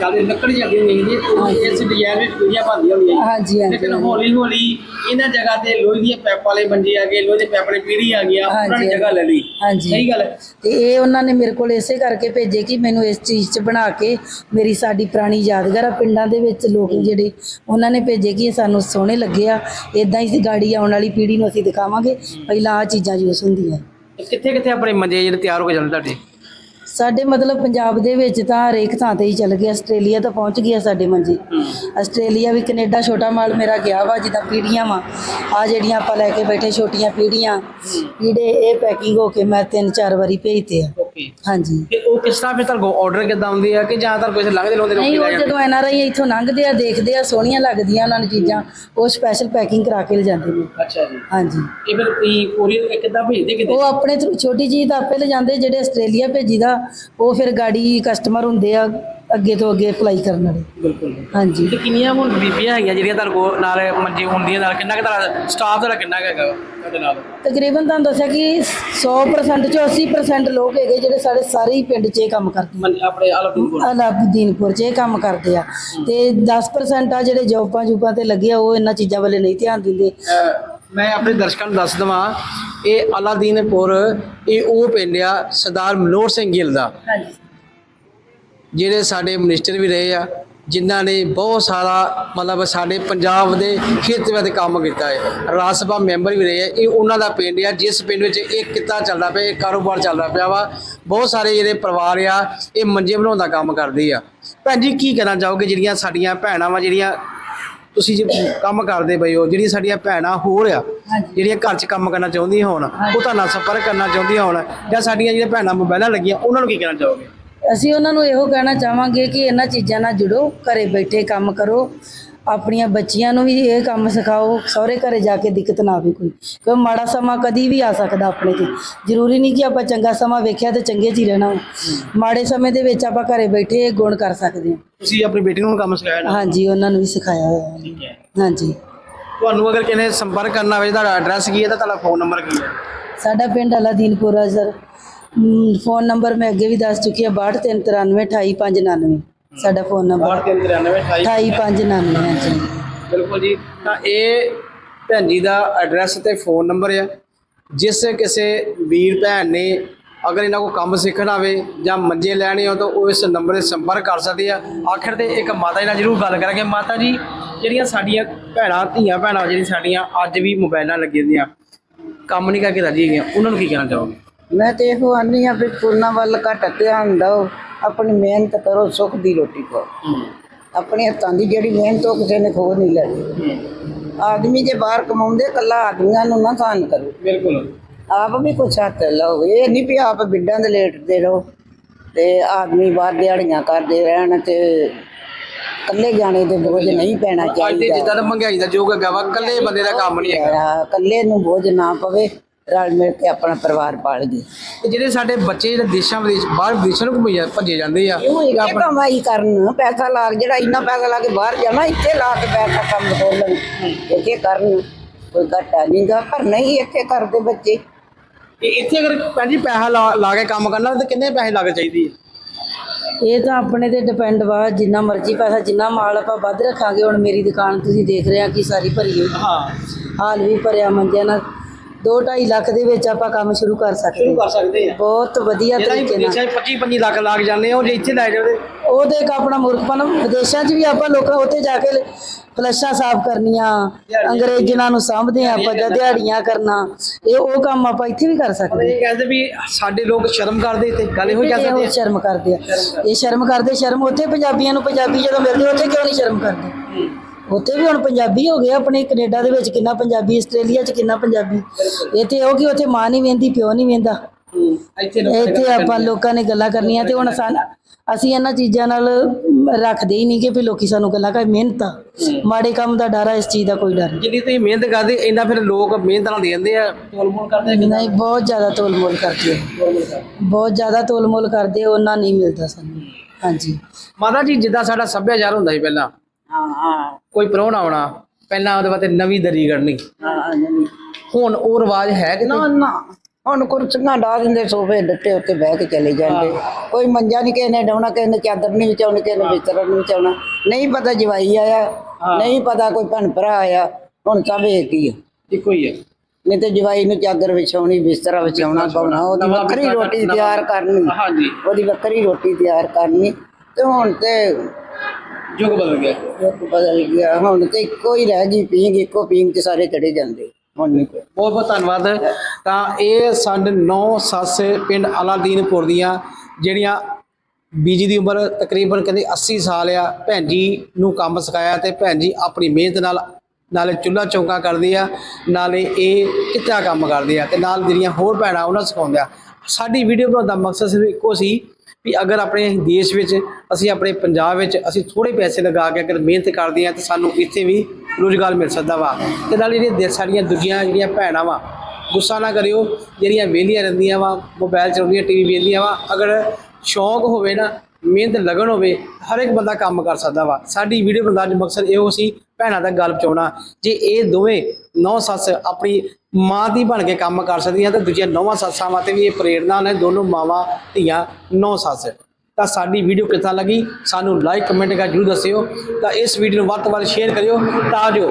ਚੱਲਦੇ ਲੱਕੜੀ ਜਾਂਦੀ ਹੁੰਦੀ ਸੀ ਹਾਂਜੀ। ਇਸ ਡਿਜ਼ਾਈਨ ਵਿੱਚ ਪੀੜੀਆਂ ਬਣਦੀਆਂ ਹੁੰਦੀਆਂ। ਹਾਂਜੀ ਹਾਂਜੀ। ਲੇਕਿਨ ਹੌਲੀ ਹੌਲੀ ਇਹਨਾਂ ਜਗ੍ਹਾ ਤੇ ਲੋਹੇ ਦੀਆਂ ਪੈਪ ਵਾਲੇ ਮੰਜੇ ਆ ਗਏ ਲੋਹੇ ਦੇ ਪੈਪ ਵਾਲੀ ਪੀੜੀ ਆ ਗਈਆਂ ਉਹਨਾਂ ਨੇ। ਜਗ੍ਹਾ ਲੈ ਲਈ। ਹਾਂਜੀ। ਸਹੀ ਗੱਲ ਹੈ। ਤੇ ਇਹ ਉਹਨਾਂ ਨੇ ਮੇਰੇ ਕੋਲ ਇਸੇ ਕਰਕੇ ਭੇਜੇ ਕਿ ਮੈਨੂੰ ਇਸ ਚੀਜ਼ 'ਚ ਬਣਾ ਕੇ ਮੇਰੀ ਸਾਡੀ ਪੁਰਾਣੀ ਯਾਦਗਾਰ ਆ। ਪਿੰਡਾਂ ਦੇ ਵਿੱਚ ਲੋਕ ਜਿਹੜੇ ਉਹਨਾਂ ਨੇ ਭੇਜੇ ਕਿ ਸਾਨੂੰ ਸੋਹਣੇ ਲੱਗੇ ਆ। ਇਦਾਂ ਹੀ ਸੀ ਗਾੜੀ ਆਉਣ ਵਾਲੀ ਪੀੜ੍ਹੀ ਨੂੰ ਅਸੀਂ ਦਿਖਾਵਾਂਗੇ। ਪਹਿਲਾਂ ਆ ਚੀਜ਼ਾਂ ਯੂਜ਼ ਹੁੰਦੀਆਂ। ਕਿੱਥੇ ਕਿੱਥੇ ਆਪਣੇ ਮੰਜੇ ਜਿਹੜੇ ਤਿਆਰ ਹੋ ਕੇ ਜਾਂਦੇ ਤੁਹਾਡੇ? ਸਾਡੇ ਮਤਲਬ ਪੰਜਾਬ ਦੇ ਵਿੱਚ ਤਾਂ ਹਰੇਕ ਥਾਂ ਤੇ ਹੀ ਚੱਲ ਗਿਆ ਆਸਟ੍ਰੇਲੀਆ ਤਾਂ ਪਹੁੰਚ ਗਿਆ ਸਾਡੇ ਮੰਜੀ। ਆਸਟ੍ਰੇਲੀਆ ਵੀ ਕੈਨੇਡਾ ਛੋਟਾ ਮਾਲ ਮੇਰਾ ਗਿਆ ਵਾ ਜਿੱਦਾਂ ਪੀੜੀਆਂ ਵਾ। ਆ ਜਿਹੜੀਆਂ ਆਪਾਂ ਲੈ ਕੇ ਬੈਠੇ ਛੋਟੀਆਂ ਪੀੜੀਆਂ ਪੀੜੇ ਇਹ ਪੈਕਿੰਗ ਹੋ ਕੇ ਮੈਂ ਤਿੰਨ ਚਾਰ ਵਾਰੀ ਭੇਜਤੇ ਆ। ਓਕੇ ਹਾਂਜੀ। ਤੇ ਉਹ ਕਿਸ ਤਰ੍ਹਾਂ ਫਿਰ ਕੋਲ ਆਰਡਰ ਕਿੱਦਾਂ ਆਉਂਦੇ ਆ ਕਿ ਜਾਂ ਤਾਂ ਕੋਈ ਲੰਘਦੇ ਲਾਉਂਦੇ ਨਹੀਂ ਉਹ ਜਾਂਦੇ ਜਦੋਂ ਐਨ ਆਰ ਆਈ ਇੱਥੋਂ ਲੰਘਦੇ ਆ ਦੇਖਦੇ ਆ ਸੋਹਣੀਆਂ ਲੱਗਦੀਆਂ ਉਹਨਾਂ ਨੂੰ ਚੀਜ਼ਾਂ ਉਹ ਸਪੈਸ਼ਲ ਪੈਕਿੰਗ ਕਰਾ ਕੇ ਲਿਜਾਂਦੇ ਨੇ। ਅੱਛਾ ਜੀ। ਹਾਂਜੀ। ਇਹ ਫਿਰ ਤੁਸੀਂ ਕੋਰੀਅਰ ਕਿੱਦਾਂ ਭੇਜਦੇ ਕਿਤੇ? ਉਹ ਆਪਣੇ ਥਰੂ ਛੋਟੀ ਚੀਜ਼ ਤਾਂ ਆਪੇ ਲਿਜਾਂਦੇ ਜਿਹੜੇ ਆਸਟ੍ਰੇਲੀਆ ਭੇਜੀਦਾ ਉਹ ਫਿਰ ਗਾੜੀ ਕਸਟਮਰ ਹੁੰਦੇ ਆ ਅੱਗੇ ਤੋਂ ਅੱਗੇ ਅਪਲਾਈ ਕਰਨ ਵਾਲੇ। ਬਿਲਕੁਲ ਹਾਂਜੀ। ਤੇ ਕਿੰਨੀਆਂ ਹੁਣ ਬੀਬੀਆਂ ਹੈਗੀਆਂ ਜਿਹੜੀਆਂ ਤੁਹਾਡੇ ਕੋਲ ਨਾਲ ਮੰਜੇ ਹੁੰਦੀਆਂ ਨਾਲ ਕਿੰਨਾ ਕੁ ਤੁਹਾਡਾ ਸਟਾਫ ਤੁਹਾਡਾ ਕਿੰਨਾ ਕੁ ਹੈਗਾ ਤੁਹਾਡੇ ਨਾਲ? ਤਕਰੀਬਨ ਤੁਹਾਨੂੰ ਦੱਸਿਆ ਕਿ 100% ਚੋਂ 80% ਲੋਕ ਹੈਗੇ ਜਿਹੜੇ ਸਾਡੇ ਸਾਰੇ ਹੀ ਪਿੰਡ 'ਚ ਇਹ ਕੰਮ ਕਰਦੇ ਮੰਜ- ਆਪਣੇ ਆਲਮਪੁਰ ਅਲਾਦੀਨਪੁਰ 'ਚ ਇਹ ਕੰਮ ਕਰਦੇ ਆ। ਤੇ 10% ਆ ਜਿਹੜੇ ਜੋਬਾਂ ਜੂਬਾਂ ਤੇ ਲੱਗੇ ਆ ਉਹ ਇਹਨਾਂ ਚੀਜ਼ਾਂ ਵੱਲੇ ਨਹੀਂ ਧਿਆਨ ਦਿੰਦੇ। ਅਹ ਮੈਂ ਆਪਣੇ ਦਰਸ਼ਕਾਂ ਨੂੰ ਦੱਸ ਦਵਾਂ ਇਹ ਅਲਾਦੀਨਪੁਰ ਇਹ ਉਹ ਪਿੰਡ ਆ ਸਰਦਾਰ ਮਨੋਹਰ ਸਿੰਘ ਗਿੱਲ ਦਾ। ਹਾਂਜੀ। ਜਿਹੜੇ ਸਾਡੇ ਮਿਨਿਸਟਰ ਵੀ ਰਹੇ ਆ ਜਿਨ੍ਹਾਂ ਨੇ ਬਹੁਤ ਸਾਰਾ ਮਤਲਬ ਸਾਡੇ ਪੰਜਾਬ ਦੇ ਖੇਤਰਾਂ ਤੇ ਕੰਮ ਕੀਤਾ ਹੈ। ਰਾਜ ਸਭਾ ਮੈਂਬਰ ਵੀ ਰਹੇ ਆ ਇਹ ਉਹਨਾਂ ਦਾ ਪਿੰਡ ਆ ਜਿਸ ਪਿੰਡ ਵਿੱਚ ਇਹ ਕਿੱਤਾ ਚੱਲਦਾ ਪਿਆ ਇਹ ਕਾਰੋਬਾਰ ਚੱਲਦਾ ਪਿਆ ਵਾ। ਬਹੁਤ ਸਾਰੇ ਜਿਹੜੇ ਪਰਿਵਾਰ ਆ ਇਹ ਮੰਜੇ ਬਣਾਉਣ ਦਾ ਕੰਮ ਕਰਦੇ ਆ। ਭੈਣ ਜੀ ਕੀ ਕਹਿਣਾ ਚਾਹੋਗੇ ਜਿਹੜੀਆਂ ਸਾਡੀਆਂ ਭੈਣਾਂ ਵਾ ਜਿਹੜੀਆਂ ਤੁਸੀਂ ਜੇ ਕੰਮ ਕਰਦੇ ਪਏ ਹੋ ਜਿਹੜੀਆਂ ਸਾਡੀਆਂ ਭੈਣਾਂ ਹੋਰ ਆ। ਜਿਹੜੀਆਂ ਘਰ 'ਚ ਕੰਮ ਕਰਨਾ ਚਾਹੁੰਦੀਆਂ ਹੋਣ ਉਹ ਤੁਹਾਡੇ ਨਾਲ ਸੰਪਰਕ ਕਰਨਾ ਚਾਹੁੰਦੀਆਂ ਹੋਣ ਜਾਂ ਸਾਡੀਆਂ ਜਿਹੜੀਆਂ ਭੈਣਾਂ ਮੋਬਾਈਲਾਂ ਲੱਗੀਆਂ ਉਹਨਾਂ ਨੂੰ ਕੀ ਕਹਿਣਾ ਚਾਹੋਗੇ? ਅਸੀਂ ਉਹਨਾਂ ਨੂੰ ਇਹੋ ਕਹਿਣਾ ਚਾਹਾਂਗੇ ਕਿ ਇਹਨਾਂ ਚੀਜ਼ਾਂ ਨਾਲ ਜੁੜੋ ਘਰੇ ਬੈਠੇ ਕੰਮ ਕਰੋ ਆਪਣੀਆਂ ਬੱਚੀਆਂ ਨੂੰ ਵੀ ਇਹ ਕੰਮ ਸਿਖਾਓ ਸਹੁਰੇ ਘਰੇ ਜਾ ਕੇ ਦਿੱਕਤ ਨਾ ਆਵੇ ਕੋਈ। ਕਿਉਂ ਮਾੜਾ ਸਮਾਂ ਕਦੀ ਵੀ ਆ ਸਕਦਾ ਆਪਣੇ ਤੇ। ਜ਼ਰੂਰੀ ਨਹੀਂ ਕਿ ਆਪਾਂ ਚੰਗਾ ਸਮਾਂ ਵੇਖਿਆ ਤੇ ਚੰਗੇ 'ਚ ਹੀ ਰਹਿਣਾ ਮਾੜੇ ਸਮੇਂ ਦੇ ਵਿੱਚ ਆਪਾਂ ਘਰੇ ਬੈਠੇ ਇਹ ਗੁਣ ਕਰ ਸਕਦੇ ਹਾਂ। ਤੁਸੀਂ ਆਪਣੀ ਬੇਟੀ ਨੂੰ ਕੰਮ ਸਿਖਾਇਆ ਨਾ? ਹਾਂਜੀ ਉਹਨਾਂ ਨੂੰ ਵੀ ਸਿਖਾਇਆ ਹੋਇਆ। ਹੈ। ਹਾਂਜੀ। ਤੁਹਾਨੂੰ ਅਗਰ ਕਿਸੇ ਨੇ ਸੰਪਰਕ ਕਰਨਾ ਹੋਵੇ ਤੁਹਾਡਾ ਐਡਰੈਸ ਕੀ ਹੈ ਤਾਂ ਤੁਹਾਡਾ ਫੋਨ ਨੰਬਰ ਕੀ ਹੈ? ਸਾਡਾ ਪਿੰਡ ਅਲਾਦੀਨਪੁਰ ਸਰ ਫੋਨ ਨੰਬਰ ਮੈਂ ਅੱਗੇ ਵੀ ਦੱਸ ਚੁੱਕੀ ਹਾਂ 6293 ਸਾਡਾ ਫੋਨ ਨੰਬਰ 6398 28599 ਹਾਂਜੀ। ਬਿਲਕੁਲ ਜੀ। ਤਾਂ ਇਹ ਭੈਣ ਜੀ ਦਾ ਐਡਰੈਸ ਤੇ ਫੋਨ ਨੰਬਰ ਆ। ਜਿਸ ਕਿਸੇ ਵੀਰ ਭੈਣ ਨੇ ਅਗਰ ਇਹਨਾਂ ਕੋਲ ਕੰਮ ਸਿੱਖਣਾ ਹੋਵੇ ਜਾਂ ਮੰਜੇ ਲੈਣੇ ਹੋ ਤਾਂ ਉਹ ਇਸ ਨੰਬਰ 'ਤੇ ਸੰਪਰਕ ਕਰ ਸਕਦੇ ਆ। ਆਖਿਰ ਤੇ ਇੱਕ ਮਾਤਾ ਜੀ ਨਾਲ ਜ਼ਰੂਰ ਗੱਲ ਕਰਾਂਗੇ। ਮਾਤਾ ਜੀ, ਜਿਹੜੀਆਂ ਸਾਡੀਆਂ ਭੈਣਾਂ, ਧੀਆਂ ਭੈਣਾਂ ਜਿਹੜੀਆਂ ਸਾਡੀਆਂ ਅੱਜ ਵੀ ਮੋਬਾਈਲਾਂ ਲੱਗੀਆਂ ਦੀਆਂ, ਕੰਮ ਨਹੀਂ ਕਰਕੇ ਰਾਜੀ ਹੈਗੀਆਂ, ਉਹਨਾਂ ਨੂੰ ਕੀ ਕਹਿਣਾ ਚਾਹੋਗੇ? ਮੈਂ ਤੇ ਇਹੋ ਆਨੀ ਆ ਵੀ ਫੋਨਾਂ ਵੱਲ ਘੱਟ ਧਿਆਨ ਦਿਓ। ਆਪਣੀ ਮਿਹਨਤ ਕਰੋ ਸੁੱਖ ਦੀ ਰੋਟੀ ਖਾਓ। ਆਪਣੇ ਹੱਥਾਂ ਦੀ ਜਿਹੜੀ ਮਿਹਨਤ ਉਹ ਕਿਸੇ ਨੇ ਖੋ ਨਹੀਂ ਲੈਣੀ। ਆਦਮੀ ਜੇ ਬਾਹਰ ਕਮਾਉਂਦੇ ਕੱਲਾ ਆਦਮੀਆਂ ਨੂੰ ਨਾ ਕਾਨ ਕਰੋ। ਬਿਲਕੁਲ। ਆਪ ਵੀ ਕੁਛ ਹੱਥ ਲਾਓ। ਇਹ ਨਹੀਂ ਵੀ ਆਪ ਬਿੱਡਾਂ ਦੇ ਲੇਟਦੇ ਰਹੋ ਤੇ ਆਦਮੀ ਬਾਹਰ ਦਿਹਾੜੀਆਂ ਕਰਦੇ ਰਹਿਣ ਤੇ ਇਕੱਲੇ ਜਾਣੇ ਤੇ ਬੋਝ ਨਹੀਂ ਪੈਣਾ ਅੱਜ ਦੇ ਚਾਹੀਦਾ। ਜਿੱਦਾਂ ਦਾ ਮਹਿੰਗਾਈ ਦਾ ਯੁੱਗ ਹੈਗਾ ਵਾ ਇਕੱਲੇ ਬੰਦੇ ਦਾ ਕੰਮ ਨਹੀਂ ਹੈਗਾ। ਇਕੱਲੇ ਨੂੰ ਬੋਝ ਨਾ ਪਵੇ। ਰਲ ਮਿਲ ਕੇ ਆਪਣਾ ਪਰਿਵਾਰ ਪਾਲਗੇ ਤੇ ਜਿਹੜੇ ਸਾਡੇ ਬੱਚੇ ਜਿਹੜੇ ਦੇਸ਼ਾਂ ਵਿਦੇਸ਼ ਬਾਹਰ ਵਿਦੇਸ਼ਾਂ ਨੂੰ ਘੁੰਮੀ ਭੱਜੇ ਜਾਂਦੇ ਆ ਇੱਥੇ ਕਮਾਈ ਕਰਨ ਪੈਸਾ ਲਾ ਕੇ ਜਿਹੜਾ ਇੰਨਾ ਪੈਸਾ ਲਾ ਕੇ ਬਾਹਰ ਜਾਣਾ ਇੱਥੇ ਲਾ ਕੇ ਪੈਸਾ ਕੰਮ ਖੋਲਣ ਇੱਥੇ ਕਰਨ ਕੋਈ ਘਾਟਾ ਨਹੀਂਗਾ ਪਰ ਨਹੀਂ ਇੱਥੇ ਕਰਦੇ ਬੱਚੇ। ਇਹ ਇੱਥੇ ਅਗਰ ਭੈਣ ਜੀ ਪੈਸਾ ਲਾ ਲਾ ਕੇ ਕੰਮ ਕਰਨਾ ਤੇ ਕਿੰਨੇ ਪੈਸੇ ਲੱਗ ਚਾਹੀਦੀ ਹੈ ਇਹ ਤਾਂ ਆਪਣੇ ਤੇ ਡਿਪੈਂਡ ਵਾ ਜਿੰਨਾ ਮਰਜ਼ੀ ਪੈਸਾ ਜਿੰਨਾ ਮਾਲ ਆਪਾਂ ਵੱਧ ਰੱਖਾਂਗੇ ਹੁਣ ਮੇਰੀ ਦੁਕਾਨ ਤੁਸੀਂ ਦੇਖ ਰਹੇ ਆ ਕਿ ਸਾਰੀ ਭਰੀ ਹੋਈ। ਹਾਂ। ਹਾਲ ਵੀ ਭਰਿਆ ਮੰਜਿਆਂ ਨਾਲ। 2.5 ਲੱਖ ਦੇ ਵਿੱਚ ਆਪਾਂ ਕੰਮ ਸ਼ੁਰੂ ਕਰ ਸਕਦੇ ਸ਼ੁਰੂ ਹਾਂ। ਕਰ ਸਕਦੇ ਆ ਬਹੁਤ ਵਧੀਆ ਜਿਹੜਾ ਹੀ ਤਰੀਕੇ ਨਾਲ। ਵਿਦੇਸ਼ਾਂ 25 25 ਲੱਖ ਲੱਗ ਜਾਂਦੇ ਉਹ ਜੇ ਇੱਥੇ ਲੈ ਉਹ ਤੇ। ਇੱਕ ਆਪਣਾ ਮੁਰਖਪਨ ਵਿਦੇਸ਼ਾਂ 'ਚ ਵੀ ਆਪਾਂ ਲੋਕਾਂ ਉੱਥੇ ਜਾ ਕੇ ਫਲਸ਼ਾਂ ਸਾਫ਼ ਕਰਨੀਆਂ ਅੰਗਰੇਜ਼ਾਂ ਨੂੰ ਸਾਂਭਦੇ ਆ ਆਪਾਂ ਜਾਂ ਦਿਹਾੜੀਆਂ ਕਰਨਾ। ਇਹ ਉਹ ਕੰਮ ਆਪਾਂ ਇੱਥੇ ਵੀ ਕਰ ਸਕਦੇ ਇਹ ਕਹਿੰਦੇ ਵੀ ਸਾਡੇ ਲੋਕ ਸ਼ਰਮ ਕਰਦੇ ਤੇ ਗੱਲ ਇਹੋ ਹੀ ਕਹਿੰਦੇ ਉਹ ਸ਼ਰਮ ਕਰਦੇ ਆ। ਇਹ ਸ਼ਰਮ ਕਰਦੇ ਸ਼ਰਮ ਉੱਥੇ ਪੰਜਾਬੀਆਂ ਨੂੰ ਪੰਜਾਬੀ ਜਦੋਂ ਮਿਲਦੇ ਉੱਥੇ ਕਿਉਂ ਨਹੀਂ ਸ਼ਰਮ ਕਰਦੇ? ਉੱਥੇ ਵੀ ਹੁਣ ਪੰਜਾਬੀ ਹੋ ਗਏ ਆਪਣੇ ਕੈਨੇਡਾ ਦੇ ਵਿੱਚ ਕਿੰਨਾ ਪੰਜਾਬੀ ਆਸਟ੍ਰੇਲੀਆ 'ਚ ਕਿੰਨਾ ਪੰਜਾਬੀ। ਇੱਥੇ ਉਹ ਕਿ ਉੱਥੇ ਮਾਂ ਨਹੀਂ ਵੇਂਦੀ ਪਿਓ ਨਹੀਂ ਵੇਂਦਾ। ਇੱਥੇ ਆਪਾਂ ਲੋਕਾਂ ਨੇ ਗੱਲਾਂ ਕਰਨੀਆਂ ਤੇ ਹੁਣ ਸਾਨ ਅਸੀਂ ਇਹਨਾਂ ਚੀਜ਼ਾਂ ਨਾਲ ਰੱਖਦੇ ਹੀ ਨਹੀਂ ਕਿ ਵੀ ਲੋਕੀ ਸਾਨੂੰ ਗੱਲਾਂ ਕਰ ਮਿਹਨਤ ਆ। ਮਾੜੇ ਕੰਮ ਦਾ ਡਰ ਆ ਇਸ ਚੀਜ਼ ਦਾ ਕੋਈ ਡਰ ਜਿੰਨੀ ਤੁਸੀਂ ਮਿਹਨਤ ਕਰਦੇ ਇੰਨਾ ਫਿਰ ਲੋਕ ਮਿਹਨਤ ਨਾਲ ਦੇ ਦਿੰਦੇ ਆ। ਤੋਲ ਮੋਲ ਕਰਦੇ ਨਹੀਂ ਨਹੀਂ ਬਹੁਤ ਜ਼ਿਆਦਾ ਤੋਲ ਮੋਲ ਕਰਦੇ। ਬਹੁਤ ਜ਼ਿਆਦਾ ਤੋਲ ਮੋਲ ਕਰਦੇ ਉਹਨਾਂ ਨਹੀਂ ਮਿਲਦਾ ਸਾਨੂੰ। ਹਾਂਜੀ। ਮਾਤਾ ਜੀ ਜਿੱਦਾਂ ਸਾਡਾ ਸੱਭਿਆਚਾਰ ਹੁੰਦਾ ਸੀ ਪਹਿਲਾਂ ਹਾਂ ਹਾਂ ਕੋਈ ਪ੍ਰਾਹੁਣਾ ਆਉਣਾ ਪਹਿਲਾਂ ਉਹਦੇ ਵਾਸਤੇ ਨਵੀਂ ਦਰੀ ਕੱਢਣੀ ਹਾਂ ਨਹੀਂ ਹੁਣ ਉਹ ਰਿਵਾਜ ਹੈ ਕਿ ਨਾ ਨਾ। ਹੁਣ ਕੁਰਸੀਆਂ ਢਾ ਦਿੰਦੇ ਸੋਫੇ ਡੱਟੇ ਉੱਤੇ ਬਹਿ ਕੇ ਚਲੇ ਜਾਂਦੇ। ਕੋਈ ਮੰਜਾ ਨਹੀਂ ਕਿਸੇ ਨੇ ਡਾਉਣਾ ਕਿਸੇ ਨੇ ਚਾਦਰ ਨਹੀਂ ਵਿਛਾਉਣੀ ਕਿਸੇ ਨੇ ਬਿਸਤਰਾ ਨਹੀਂ ਵਿਛਾਉਣਾ। ਨਹੀਂ ਪਤਾ ਜਵਾਈ ਆਇਆ ਨਹੀਂ ਪਤਾ ਕੋਈ ਭੈਣ ਭਰਾ ਆਇਆ ਹੁਣ ਸਭ ਇੱਕ ਹੀ ਆ। ਇੱਕੋ ਹੀ ਹੈ ਨਹੀਂ ਤੇ ਜਵਾਈ ਨੂੰ ਚਾਦਰ ਵਿਛਾਉਣੀ ਬਿਸਤਰਾ ਵਿਛਾਉਣਾ ਪਾਉਣਾ ਉਹਦੀ ਵੱਖਰੀ ਰੋਟੀ ਤਿਆਰ ਕਰਨੀ। ਹਾਂਜੀ। ਉਹਦੀ ਵੱਖਰੀ ਰੋਟੀ ਤਿਆਰ ਕਰਨੀ ਤੇ ਹੁਣ ਤੇ ਯੁੱਗ ਬਦਲ ਗਿਆ। ਯੁੱਗ ਬਦਲ ਗਿਆ। ਹੁਣ ਤੇ ਇੱਕੋ ਹੀ ਰਹਿ ਗਈ ਪੀਂਘ ਇੱਕੋ ਪੀਂਘ ਚ ਸਾਰੇ ਚੜੇ ਜਾਂਦੇ। ਹੁਣ ਨਹੀਂ ਕੋਈ। ਬਹੁਤ ਬਹੁਤ ਧੰਨਵਾਦ। ਤਾਂ ਇਹ ਸਾਡੇ ਨੌ ਸੱਸ ਪਿੰਡ ਅਲਾਦੀਨਪੁਰ ਦੀਆਂ ਜਿਹੜੀਆਂ ਬੀਜੀ ਦੀ ਉਮਰ ਤਕਰੀਬਨ ਕਹਿੰਦੇ 80 ਸਾਲ ਆ ਭੈਣ ਜੀ ਨੂੰ ਕੰਮ ਸਿਖਾਇਆ ਤੇ ਭੈਣ ਜੀ ਆਪਣੀ ਮਿਹਨਤ ਨਾਲ ਨਾਲੇ ਚੁੱਲ੍ਹਾ ਚੌਂਕਾ ਕਰਦੇ ਆ ਨਾਲੇ ਇਹ ਕਿੱਤਾ ਕੰਮ ਕਰਦੇ ਆ ਤੇ ਨਾਲ ਜਿਹੜੀਆਂ ਹੋਰ ਭੈਣਾਂ ਉਹਨਾਂ ਸਿਖਾਉਂਦੇ ਆ। ਸਾਡੀ ਵੀਡੀਓ ਬਣਾਉਣ ਦਾ ਮਕਸਦ ਸਿਰਫ ਇੱਕੋ ਸੀ ਵੀ ਅਗਰ ਆਪਣੇ ਦੇਸ਼ ਵਿੱਚ, ਅਸੀਂ ਆਪਣੇ ਪੰਜਾਬ ਵਿੱਚ, ਅਸੀਂ ਥੋੜੇ ਪੈਸੇ ਲਗਾ ਕੇ ਅਗਰ ਮਿਹਨਤ ਕਰਦੇ ਆ ਤਾਂ ਸਾਨੂੰ ਇੱਥੇ ਵੀ ਰੋਜ਼ਗਾਰ ਮਿਲ ਸਕਦਾ ਵਾ। ਤੇ ਨਾਲ ਜਿਹੜੀਆਂ ਸਾਡੀਆਂ ਦੂਜੀਆਂ ਜਿਹੜੀਆਂ ਭੈਣਾਂ ਵਾ, ਗੁੱਸਾ ਨਾ ਕਰਿਓ, ਜਿਹੜੀਆਂ ਵਿਹਲੀਆਂ ਰਹਿੰਦੀਆਂ ਵਾ ਮੋਬਾਈਲ ਚਲਾਉਂਦੀਆਂ ਟੀਵੀ ਵੇਖਦੀਆਂ ਵਾ, ਅਗਰ ਸ਼ੌਂਕ ਹੋਵੇ ਨਾ, ਮਿਹਨਤ ਲਗਨ ਹੋਵੇ, ਹਰ ਇੱਕ ਬੰਦਾ ਕੰਮ ਕਰ ਸਕਦਾ ਵਾ। ਸਾਡੀ ਵੀਡੀਓ ਬਣਾਉਣ ਦਾ ਮਕਸਦ ਇਹੋ ਸੀ ਭੈਣਾਂ ਦਾ ਗੱਲ ਪਹੁੰਚਾਉਣਾ, ਜੇ ਇਹ ਦੋਵੇਂ ਨੌ ਸੱਸ ਆਪਣੀ ਮਾਂ ਦੀ ਬਣ ਕੇ ਕੰਮ ਕਰ ਸਕਦੀਆਂ ਤਾਂ ਦੂਜੀਆਂ ਨੌਵਾਂ ਸੱਸਾਂ ਵਾਸਤੇ ਵੀ ਇਹ ਪ੍ਰੇਰਨਾ ਨੇ, ਦੋਨੋਂ ਮਾਵਾਂ, ਧੀਆਂ, ਨੌ ਸੱਸ। ਤਾਂ ਸਾਡੀ ਵੀਡੀਓ ਕਿੱਦਾਂ ਲੱਗੀ? ਸਾਨੂੰ ਲਾਈਕ ਕਮੈਂਟ ਕਰਕੇ ਜਰੂਰ ਦੱਸਿਓ। ਤਾਂ ਇਸ ਵੀਡੀਓ ਨੂੰ ਵੱਧ ਤੋਂ ਵੱਧ ਸ਼ੇਅਰ ਕਰਿਓ, ਤਾਂ ਜੋ